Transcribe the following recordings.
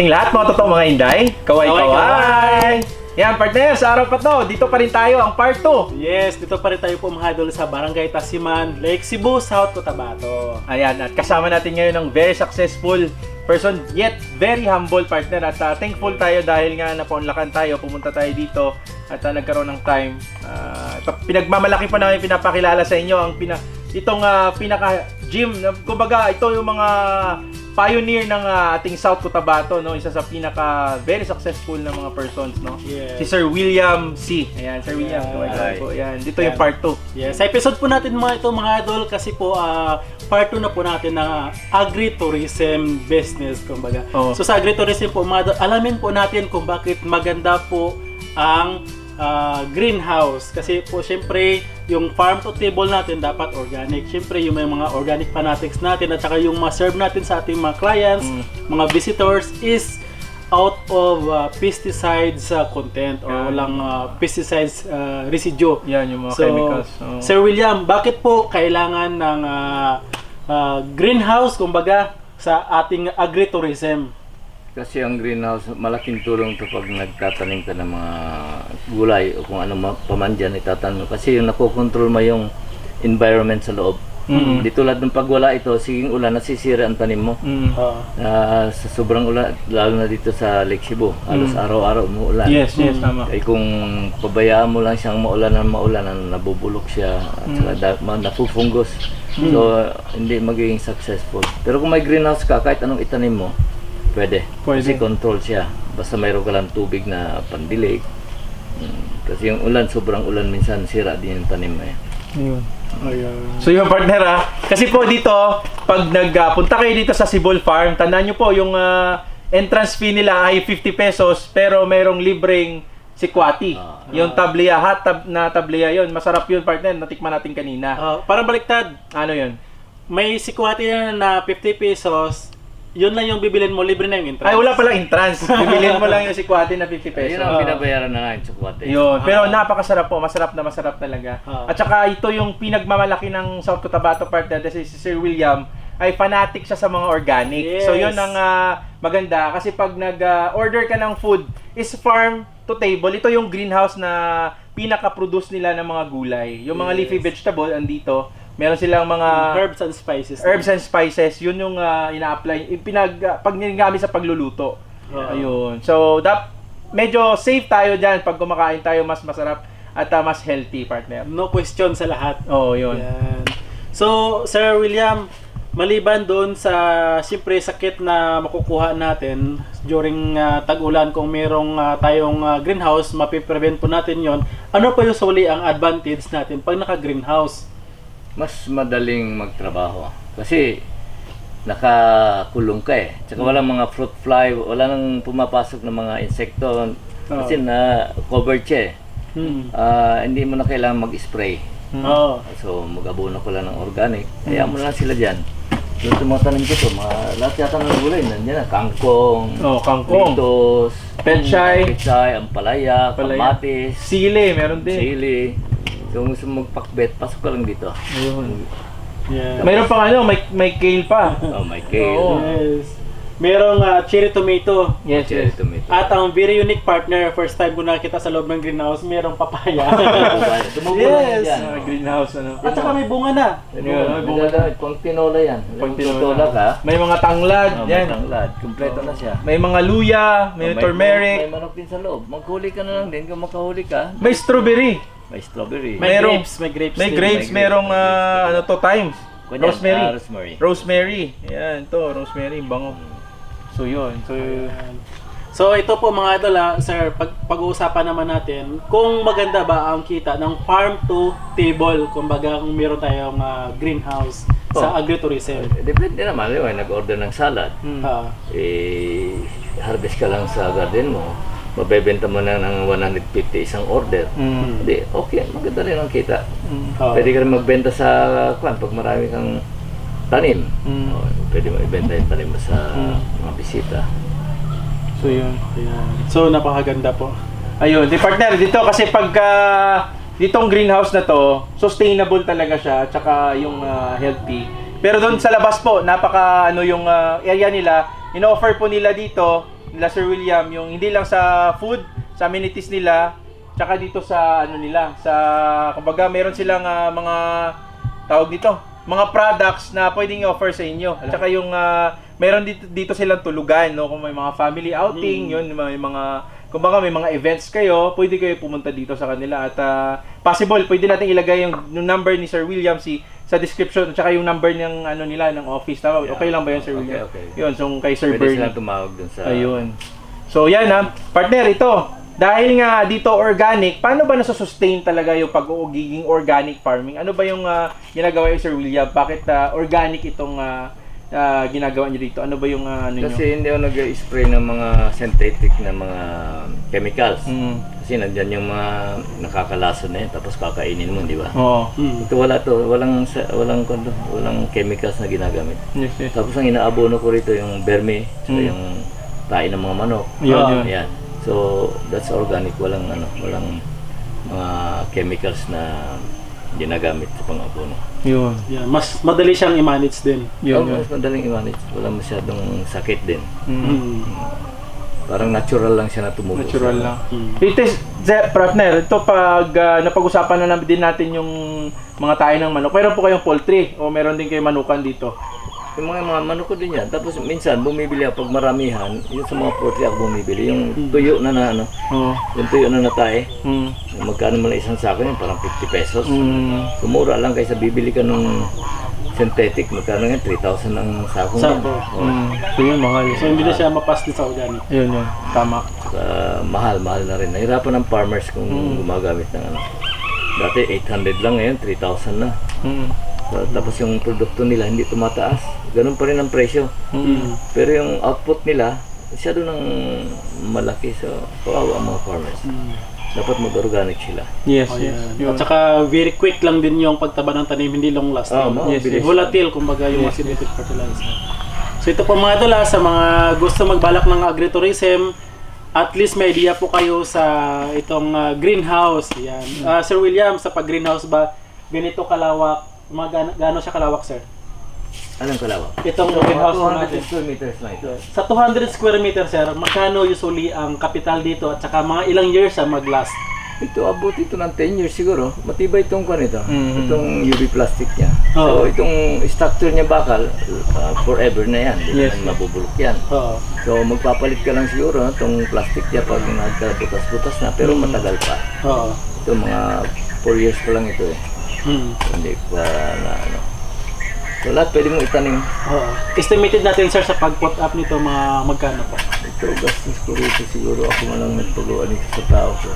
ating lahat mga totoo mga inday. Kaway Kaway, kaway. Yan partner, sa araw pa to, dito pa rin tayo ang part 2. Yes, dito pa rin tayo po mga idol sa Barangay Tasiman, Lake Cebu, South Cotabato. Ayan, at kasama natin ngayon ng very successful person, yet very humble partner. At uh, thankful tayo dahil nga napaunlakan tayo, pumunta tayo dito at uh, nagkaroon ng time. Uh, pinagmamalaki pa namin pinapakilala sa inyo ang pina, itong uh, pinaka gym. Kumbaga, ito yung mga pioneer ng uh, ating South Cotabato, no? Isa sa pinaka very successful na mga persons, no? Yes. Si Sir William C. Ayan, Sir William. Yeah. kaway-kaway po. Ayan, dito yung Ayan. part 2. Yes, sa episode po natin mga ito mga idol kasi po ah, part 2 na po natin ng agritourism business kumbaga. Oo. So sa agritourism po mga idol, alamin po natin kung bakit maganda po ang ah, greenhouse kasi po syempre yung farm to table natin dapat organic. Syempre yung may mga organic fanatics natin at saka yung ma-serve natin sa ating mga clients, Mm. mga visitors is out of uh, pesticides uh, content or walang uh, pesticides uh, residue. Yan, yung mga So, chemicals. Oo. Sir William, bakit po kailangan ng ah, ah, greenhouse kumbaga sa ating agritourism? Kasi ang greenhouse, malaking tulong to pag nagtatanim ka ng mga gulay o kung ano ma- pa man dyan itatanim. Kasi yung nakokontrol mo yung environment sa loob. Mm. Di tulad ng pag wala ito, siging ulan, nasisira ang tanim mo. Mm. Ah, Ah, sa sobrang ulan, lalo na dito sa Lake Cebu, halos araw-araw umuulan. Yes, yes, tama. Ay kung pabayaan mo lang siyang maulan ng maulan, nabubulok siya at saka da, ma- napupunggos. So, hindi magiging successful. Pero kung may greenhouse ka, kahit anong itanim mo, pwede. Pwede. Kasi control siya. Basta mayroon ka lang tubig na pandilig. Mm, Kasi yung ulan, sobrang ulan minsan, sira din yung tanim mo eh. Ayun. ayun. So yung partner ah, kasi po dito, pag nagpunta kayo dito sa Sibol Farm, tandaan nyo po yung ah, entrance fee nila ay 50 pesos pero mayroong libreng sikwati. Ah. yung tabliya, hot tab na tabliya yon Masarap yun partner, natikman natin kanina. Ah, parang baliktad, Ano yun? may sikwati na na 50 pesos, yun lang yung bibilin mo, libre na yung entrance. Ay wala palang entrance. Bibilin mo lang yung sikwati na 50 pesos. Ayun ang binabayaran na nga yung tsukwate. Yun. Pero Ah. napakasarap po. Masarap na masarap talaga. Ah. At saka ito yung pinagmamalaki ng South Cotabato partner kasi si Sir William ay fanatic siya sa mga organic. Yes. So yun ang ah, maganda kasi pag nag-order ka ng food is farm to table. Ito yung greenhouse na pinaka-produce nila ng mga gulay. Yung mga Yes. leafy vegetable andito. Meron silang mga herbs and spices. herbs and spices. Yun yung ah, ina-apply. yung Pinag, pag ginagamit sa pagluluto. Ah. Ayun. So, dap, medyo safe tayo dyan pag kumakain tayo mas masarap at ah, mas healthy, partner. No question sa lahat. Oo, oh, yun. Yan. So, Sir William, maliban doon sa siyempre sakit na makukuha natin during ah, tag-ulan kung merong ah, tayong ah, greenhouse, mapiprevent po natin yon. Ano pa usually ang advantage natin pag naka-greenhouse? Mas madaling magtrabaho. Kasi nakakulong ka eh. Tsaka walang mga fruit fly, wala nang pumapasok ng mga insekto. Kasi na covered siya eh. Hmm. Ah, hindi mo na kailangan mag-spray. Oo. So mag-abono ko lang ng organic. Kaya mo na lang sila dyan. Yung tumatanim ko to, mga lahat yata ng gulay, nandiyan na, kangkong, Oh, kangkong. litos, Pechay. pechay, ampalaya, Palaya. kamatis, Sili, meron din. sili. Kung gusto mo magpakbet, pasok ka lang dito. Ayun. Yeah. Mayroon pa ano, may, may kale pa. Oh, my kale. Oo. Yes. Merong ah, cherry tomato. Yes, Cherry yes. tomato. At ang very unique partner, first time ko nakita sa loob ng greenhouse, merong papaya. Tumubo Yes. lang yan. Ah, greenhouse, ano. At saka may bunga na. Yan, Yun, may bunga. bunga. Pang tinola yan. Pang tinola ka, May mga tanglad, oh, yan. may tanglad. Kompleto na siya. May mga luya, may, Oh, May turmeric, manok din sa loob. Maghuli ka na lang din. Kung makahuli ka, may strawberry. May strawberry. May Merong- grapes, may grapes. May grapes, may merong ah, ano to, thyme. Kunya, Rosemary. ah, rosemary. Rosemary. Yan, to, rosemary, bango. So, yun. So, Ayan. So ito po mga idol ha, sir, pag, pag-uusapan naman natin kung maganda ba ang kita ng farm to table, kumbaga kung meron tayong ah, greenhouse sa Oh. agritourism. Eh, Depende naman. Yung nag-order ng salad. mm. Ah, Eh, harvest ka lang sa garden mo. Mabebenta mo na ng 150 isang order. Mm. Hindi, okay. Maganda rin ang kita. Mm. ah, Pwede ka rin magbenta sa kwan pag marami kang tanim. Mm. Oh, pwede mo ibenta yung tanim mo sa Mm. mga bisita. So, yun. ayan. So napakaganda po. Ayun, di partner, dito kasi pagka ditong greenhouse na to, sustainable talaga siya, tsaka yung ah, healthy. Pero doon sa labas po, napaka ano yung ah, area nila, in-offer po nila dito nila Sir William, yung hindi lang sa food, sa amenities nila, tsaka dito sa ano nila, sa kumbaga meron silang ah, mga tawag dito, mga products na pwedeng i-offer sa inyo. At saka yung ah, meron dito, dito silang tulugan, no? Kung may mga family outing, yun, may mga kumbaga may mga events kayo, pwede kayo pumunta dito sa kanila at ah, possible pwede natin ilagay yung, yung number ni Sir William si sa description at saka yung number ng ano nila ng office. Tama? Yeah. Okay lang ba yun Sir Okay, William? okay. Yun, so kay Sir Pwede Bernie. silang tumawag dun sa... Ayun. So yan ha, partner ito. Dahil nga dito organic, paano ba nasusustain talaga yung pag-uugiging organic farming? Ano ba yung ah, ginagawa ni Sir William? Bakit ah, organic itong ah, ah, ginagawa niyo dito? Ano ba yung ah, ano Kasi niyo? hindi ako nag-spray ng mga synthetic na mga chemicals. Mm. Kasi nandyan yung mga nakakalason na yun, tapos kakainin mo, di ba? Oo. Hmm. Ito wala to, walang walang kondo, walang chemicals na ginagamit. Yes, yes. Tapos ang inaabono ko rito yung vermi, saka Mm. yung tae ng mga manok. Yun, yun. Yan. So, that's organic, walang ano, walang mga chemicals na ginagamit sa pang-abono. Yun. Yeah, mas madali siyang i-manage din. Yun, Oh, yun. mas madaling i-manage, walang masyadong sakit din. Mm. Hmm. Parang natural lang siya na tumubo. Natural lang. Hmm. Ito, Ze- partner, ito pag ah, napag-usapan na namin din natin yung mga tayo ng manok. Meron po kayong poultry o meron din kayong manukan dito? Yung mga, mga manok ko din yan. Tapos minsan bumibili ako pag maramihan, yung sa mga poultry ako bumibili. Yung tuyo na na ano, Oo. yung tuyo na natae. Mm. Yung magkano mo na isang sako yun, parang 50 pesos. Mm. Sumura lang kaysa bibili ka nung synthetic, magkano yan? 3,000 ang sako. Sako. Oh. Mm. So yun, mahal. So hindi na siya mapas din sa organic. Yun yun. Tama. Saka mahal, mahal na rin. Nahirapan ng farmers kung gumagamit ng ano. Dati 800 lang ngayon, 3,000 na. Mm. So, tapos yung produkto nila hindi tumataas. Ganun pa rin ang presyo. Mm. Pero yung output nila, masyado nang malaki. So, kawawa ang mga farmers. Dapat mag-organic sila. Yes, Oh, yes. Yun. At saka very quick lang din yung pagtaba ng tanim, hindi long lasting. Ah, mga Yes, bilis. Volatile, kumbaga yung mga synthetic fertilizer. So ito po mga idol ah, sa mga gusto magbalak ng agritourism, at least may idea po kayo sa itong ah, greenhouse. Yan. Ah, Sir William, sa pag-greenhouse ba, ganito kalawak, mga gaano, gaano siya kalawak, sir? Anong kalawak? Itong Mga greenhouse po 200 natin. square meters ito. Sa 200 square meter, sir, magkano usually ang capital dito at saka mga ilang years ang mag-last? Ito, abot ito ng 10 years siguro. Matibay itong kwan ito. Mhm. Itong UV plastic niya. Oo. So, itong structure niya bakal, uh, forever na yan. Hindi Yes. mabubulok yan. Oo. So, magpapalit ka lang siguro itong plastic niya pag nagkabutas-butas na. Pero Mm. matagal pa. Oo. Ito, mga 4 years pa lang ito eh. Hmm. Hindi pa na ano. So, lahat pwede mong itanim. Oo. Estimated natin, sir, sa pag-put up nito, mga magkano po? Ito, gastos ko rito siguro ako man lang nagpagawa nito sa tao ko.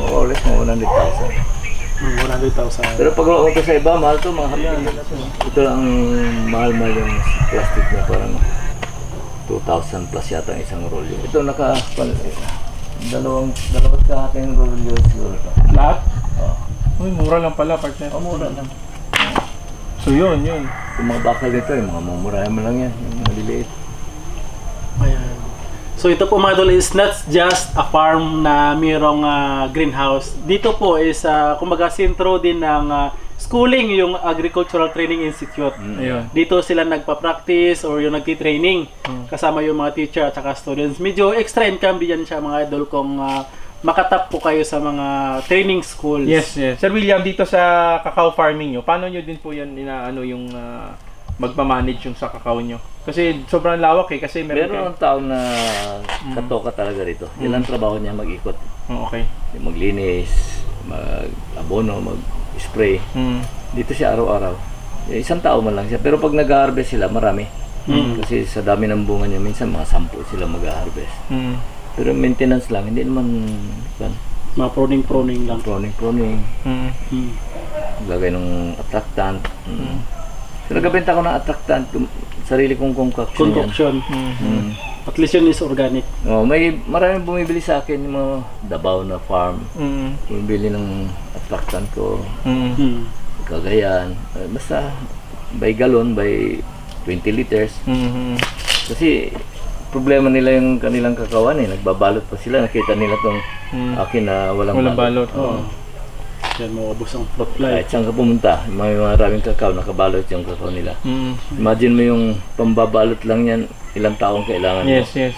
More or less, mga 100,000. Hmm, 100,000. Pero pag ito sa iba, mahal to, mga hapin. Ito lang ang mahal-mahal yung plastic na parang 2,000 plus yata ang isang rolyo. Ito naka, dalawang, dalawang kahati yung rolyo siguro. Lahat? Uy, mura lang pala, partner. oh mura lang. So yun, yun. Yung mga bakal nito, yung mga mumurahan mo lang yan, yung maliliit. Ayan. So ito po mga idol is not just a farm na mayroong ah, greenhouse. Dito po is uh, kumbaga sentro din ng ah, schooling yung Agricultural Training Institute. Ayun. Dito sila nagpa-practice or yung nagti-training Hmm. kasama yung mga teacher at saka students. Medyo extra income din yan siya mga idol kung ah, makatap po kayo sa mga training schools. Yes, yes. Sir William, dito sa cacao farming nyo, paano nyo din po yan inaano yung ah, magmamanage yung sa cacao nyo? Kasi sobrang lawak eh, kasi meron Meron ang tao na katoka talaga rito. Yan ang trabaho niya mag-ikot. Oh, okay. Yung maglinis, mag-abono, mag-spray. Mm. Dito siya araw-araw. Eh, Isang tao man lang siya. Pero pag nag-harvest sila, marami. Mm. Kasi sa dami ng bunga niya, minsan mga sampu sila mag-harvest. Mm. Pero maintenance lang, hindi naman kan, Mga pruning-pruning lang. pruning pruning, Mm. Mm. lagay ng attractant. Mm. So, nagabenta ko ng attractant, sarili kong concoction. Concoction. Mm. Mm. At least yun is organic. Oh, may maraming bumibili sa akin yung mga Davao na farm. Mm. Bumibili ng attractant ko, Mm. Cagayan. Eh, Basta by galon, by 20 liters. Mm. Kasi problema nila yung kanilang kakawan eh. Nagbabalot pa sila. Nakita nila tong Mm. akin na walang, Walang balot. Oo. Yan, mauubos ang fruit fly. Kahit saan ka pumunta, may maraming kakao, nakabalot yung kakao nila. Mm. Imagine mo yung pambabalot lang yan, ilang taong kailangan mo. Yes, yes.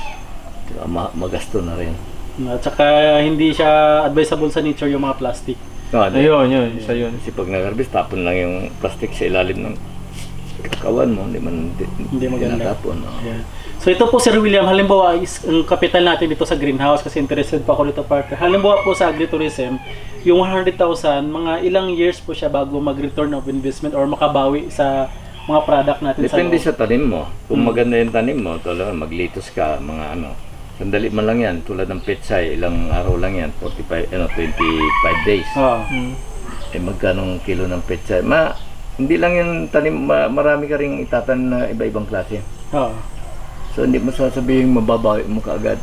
Tsaka ma- magasto na rin. At saka hindi siya advisable sa nature yung mga plastic. Ano, Ayun, yun, isa yun. Kasi pag nag-harvest, tapon lang yung plastic sa ilalim ng kawan mo, hindi man di, Hindi maganda. tinatapon, no? Ayan. So ito po Sir William, halimbawa is ang capital natin dito sa greenhouse kasi interested pa ako dito partner. Halimbawa po sa agritourism, yung 100,000, mga ilang years po siya bago mag-return of investment or makabawi sa mga product natin Depende sa sa tanim mo. Kung Hmm. maganda yung tanim mo, talaga maglitos ka, mga ano. Sandali man lang yan, tulad ng petsay, ilang araw lang yan, 45, ano, 25 days. Ah. Mm. Eh magkano kilo ng petsay? Ma, hindi lang yung tanim, ma- marami ka rin itatanim na iba-ibang klase. Ah. So hindi mo sasabihin mababawi mo kaagad.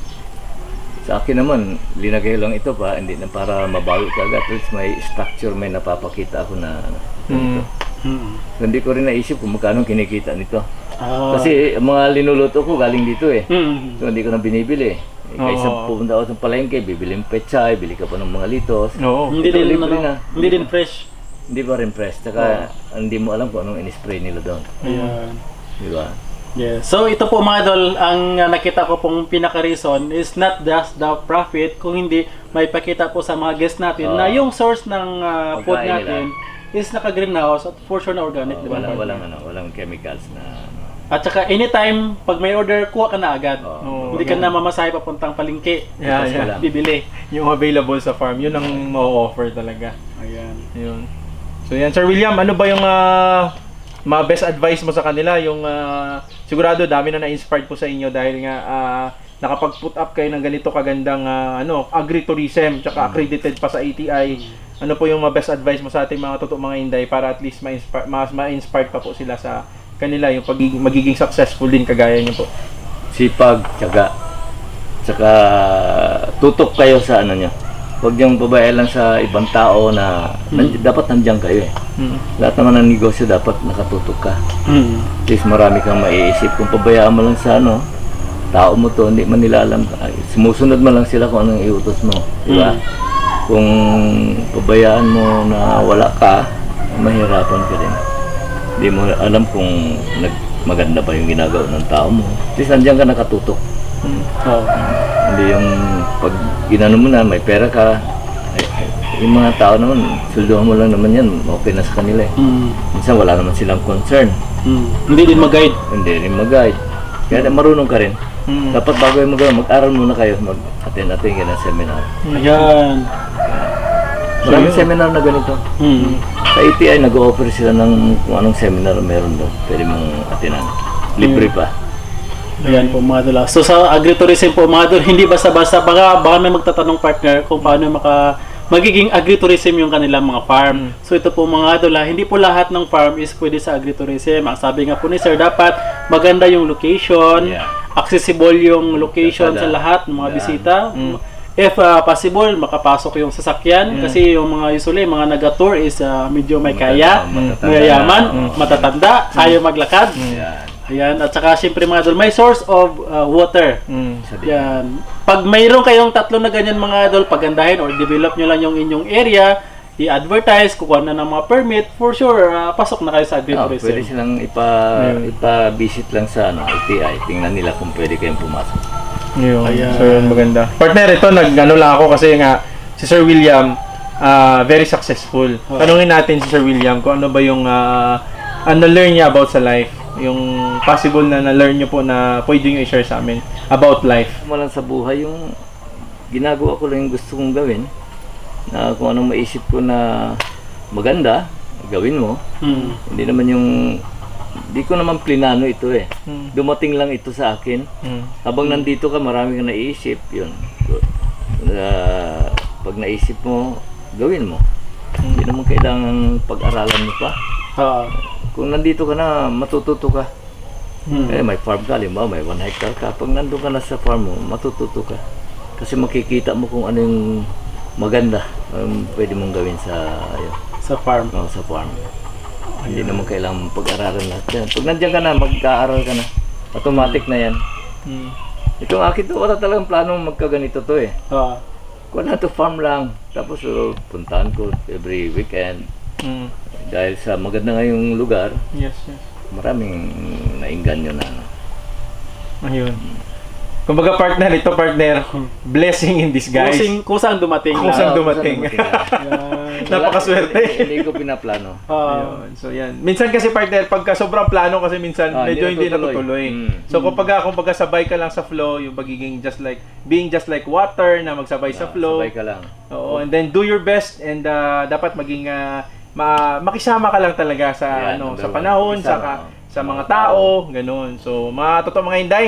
Sa akin naman, linagay lang ito pa, hindi na para mabawi ka agad. At may structure, may napapakita ako na ano. Mm. Mm. So, hindi ko rin naisip kung magkano kinikita nito. Ah. Kasi ang mga linuluto ko galing dito eh. Mm. So hindi ko na binibili. Eh, kaysa Oo. pupunta ako sa palengke, bibili ng pechay, bili ka pa ng mga litos. Oo. hindi ito, din libre ano, na. hindi din fresh. Hindi ba rin press? Tsaka hindi mo alam kung anong in-spray nila doon. Ayan. Di ba? Yeah. So ito po mga idol, ang uh, nakita ko pong pinaka-reason is not just the profit, kung hindi may pakita po sa mga guests natin Oo. na yung source ng uh, food Pagkain natin is naka-greenhouse at for sure na organic, di ba? walang, walang, ano, walang chemicals na ano. At saka anytime, pag may order, kuha ka na agad. Oo. Hindi ka na mamasahe papuntang palengke. Yeah, yeah. ka bibili. Yung available sa farm, yun ang ma-offer talaga. Ayan. Yun. So yan, Sir William, ano ba yung ah, mga best advice mo sa kanila? Yung ah, sigurado dami na na-inspired po sa inyo dahil nga ah, nakapag-put up kayo ng ganito kagandang ah, ano, agritourism tsaka accredited pa sa ATI. Ano po yung mga best advice mo sa ating mga totoo mga inday para at least ma-inspire, mas ma-inspired pa po sila sa kanila yung pagiging magiging successful din kagaya niyo po. Sipag, tsaga. Tsaka tutok kayo sa ano nyo. Huwag niyong babae lang sa ibang tao na nand- dapat nandiyan kayo eh. Mm. Lahat naman ng negosyo dapat nakatutok ka. Mm. At least marami kang maiisip. Kung pabayaan mo lang sa ano, tao mo to, hindi man nila alam. Ay, Sumusunod man lang sila kung anong iutos mo. Di ba? Kung pabayaan mo na wala ka, mahirapan ka din. Hindi mo alam kung nag maganda ba yung ginagawa ng tao mo. At least nandiyan ka nakatutok. Mm. Oh. Hindi yung pag ginano mo na, may pera ka, yung mga tao naman, sulduhan mo lang naman yan, okay na sa kanila eh. Mm. Minsan wala naman silang concern. Mm. Hindi din mag-guide. Hindi rin mag-guide. Kaya marunong ka rin. Mm. Dapat bago yung mag mag-aral muna kayo, mag-attend-attend ka ng seminar. Ayan. Maraming seminar na ganito. Mm. Sa ATI, nag-offer sila ng kung anong seminar meron doon. Pwede mong attenan. Libre pa. Ayan po mga idol. So sa agritourism po mga idol, hindi basta-basta baka, baka may magtatanong partner kung paano maka magiging agritourism yung kanilang mga farm. So ito po mga idol, hindi po lahat ng farm is pwede sa agritourism. Ang sabi nga po ni Sir, dapat maganda yung location, Yeah. accessible yung location Kalsada. sa lahat ng mga Daan. bisita. If ah, possible, makapasok yung sasakyan kasi yung mga usually mga naga-tour is ah, medyo may kaya, Matatanda. mayayaman, Mm. matatanda, ayaw maglakad. Yan. Ayan, at saka siyempre mga idol, may source of uh, water. Mm. Isa din. Yan. Pag mayroon kayong tatlo na ganyan mga idol, pagandahin or develop nyo lang yung inyong area, i-advertise, kukuha na ng mga permit, for sure, uh, pasok na kayo sa Ah, pwede agritourism. silang ipa, ipa-visit lang sa ano, ATI. Tingnan nila kung pwede kayong pumasok. Yun. Ayan. So, yun, maganda. Partner, ito, nag, ano lang ako kasi nga, si Sir William, ah, very successful. Oh. Tanungin natin si Sir William kung ano ba yung, ah, ano learn niya about sa life. Yung possible na na-learn niyo po na pwede nyo i-share sa amin about life. mo lang sa buhay yung ginagawa ko lang yung gusto kong gawin na kung anong maisip ko na maganda gawin mo Hmm. hindi naman yung di ko naman plinano ito eh Mm. dumating lang ito sa akin Mm. habang nandito ka marami kang naiisip yun Ah, pag naisip mo gawin mo hindi naman kailangan pag-aralan mo pa Ah. Kung nandito ka na matututo ka Hmm. eh, may farm ka, limbawa, may 1 hectare ka. Pag nandun ka na sa farm mo, matututo ka. Kasi makikita mo kung ano yung maganda um, pwede mong gawin sa ayun, Sa farm. oh, sa farm. Hindi naman kailangan pag-aralan lahat yan. Pag nandiyan ka na, mag-aaral ka na. Automatic na yan. Mm. Itong akin to, wala talagang planong magkaganito to eh. Ah. Kuha na to farm lang. Tapos uh, puntahan ko every weekend. Mm. Dahil sa maganda nga yung lugar, Yes, yes. maraming nainganyo na. ano. Ayun. Kumbaga partner, ito partner, blessing in disguise. Kusing, kusang dumating Kusang lang. Oo, dumating. kusang lang. Yan. Napakaswerte. Hindi, hindi ko pinaplano. Ah, Ayun. So yan. Minsan kasi partner, pagka sobrang plano kasi minsan Ah, medyo hindi hindi natutuloy. natutuloy. Mm. So kumbaga kumbaga sabay ka lang sa flow, yung pagiging just like being just like water na magsabay sa flow. Sabay ka lang. Oo, and then do your best and uh, dapat maging uh, ma- makisama ka lang talaga sa Yan, ano sa panahon, sa ka- oo. sa mga tao, ganun. So mga totoo mga hinday.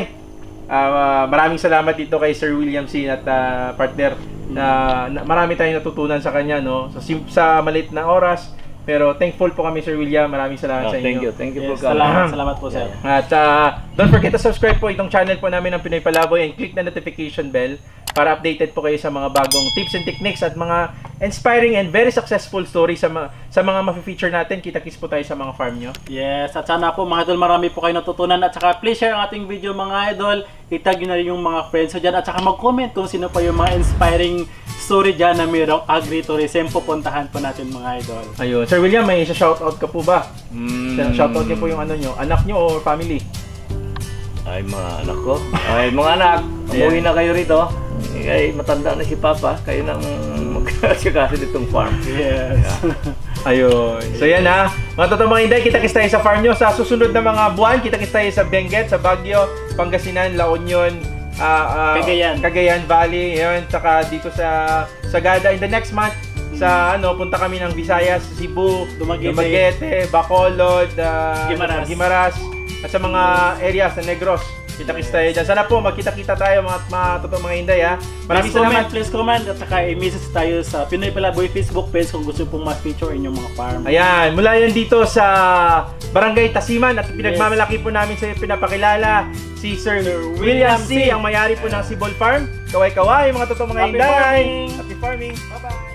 ah, maraming salamat dito kay Sir William C at ah, partner na, na marami tayong natutunan sa kanya no. Sim- sa maliit na oras pero thankful po kami Sir William. Maraming salamat Oh, sa inyo. thank you. Thank you yes, coming. salamat, salamat po sir. At uh, don't forget to subscribe po itong channel po namin ng Pinoy Palaboy and click na notification bell para updated po kayo sa mga bagong tips and techniques at mga inspiring and very successful stories sa, mga sa mga ma-feature natin. Kita-kits po tayo sa mga farm nyo. Yes, at sana po mga idol marami po kayo natutunan at saka please share ang ating video mga idol. Itag nyo na rin yung mga friends nyo dyan at saka mag-comment kung sino pa yung mga inspiring story dyan na mayroong agritourism. Pupuntahan po natin mga idol. Ayun. Sir William, may isa-shoutout ka po ba? Mm, Shoutout niyo po yung ano nyo, anak nyo or family? Ay, mga anak ko. Ay, mga anak, umuwi na kayo rito. Ay, matanda na si Papa. Kayo nang magkasikaso ditong farm. Yes. Ayun. So yan ha. Mga totoo mga inday, kita-kits tayo sa farm nyo. Sa susunod na mga buwan, kita-kits tayo sa Benguet, sa Baguio, Pangasinan, La Union, ah, ah, Cagayan. Cagayan Valley, yun, tsaka dito sa Sagada in the next month. Sa ano, punta kami ng Visayas, Cebu, Dumaguete. Dumaguete Bacolod, ah, Guimaras. Guimaras, at sa mga areas sa Negros. Kita-kits tayo dyan. Sana po magkita-kita tayo mga, mga totoo mga inday ha. Maraming Please comment, salamat. please comment at saka i-message tayo sa Pinoy Palaboy Facebook page kung gusto pong ma-feature inyong mga farm. Ayan, mula yan dito sa Barangay Tasiman at pinagmamalaki po namin sa pinapakilala si Sir William C. ang mayari po ng Sibol Farm. Kaway-kaway, mga totoong mga Happy inday. farming! Happy farming! Bye-bye!